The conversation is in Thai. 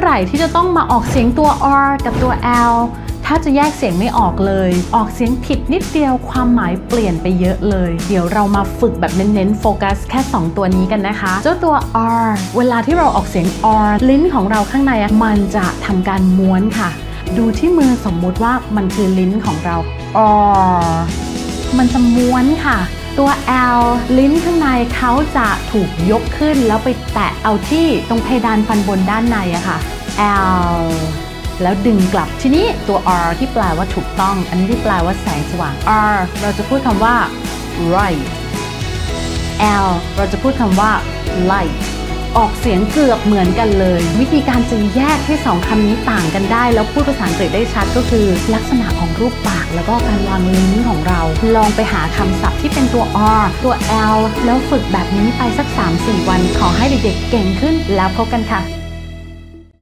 อไหร่ที่จะต้องมาออกเสียงตัว R กับตัว L ถ้าจะแยกเสียงไม่ออกเลย ออกเสียงผิดนิดเดียวความหมายเปลี่ยนไปเยอะเลย เดี๋ยวเรามาฝึกแบบเน้นๆโฟกัสแค่ 2 ตัวนี้กันนะคะ เจ้าตัว R เวลาที่เราออกเสียง R ลิ้นของเราข้างในอะมันจะทำการม้วนค่ะ ดูที่มือสมมุติว่ามันคือลิ้นของเรา R มันจะม้วนค่ะ ตัว L ลิ้นข้างในเขาจะถูกยกขึ้นแล้วไปแตะเอาที่ตรงเพดานฟันบนด้านในอะค่ะ L แล้วดึงกลับทีนี้ตัว R ที่แปลว่าถูกต้อง อันนี้ที่แปลว่าแสงสว่าง R เราจะพูดคำว่า right L เราจะพูดคำว่า light ออกเสียงเกือบเหมือนกันเลย วิธีการจะแยกให้สองคำนี้ต่างกันได้ แล้วพูดภาษาอังกฤษได้ชัดก็คือ ลักษณะของรูปปาก แล้วก็การวางลิ้นของเรา ลองไปหาคำศัพท์ที่เป็นตัว R ตัว L แล้วฝึกแบบนี้ไปสัก 3-4 วัน ขอให้เด็กๆเก่งขึ้นแล้วพบกันค่ะ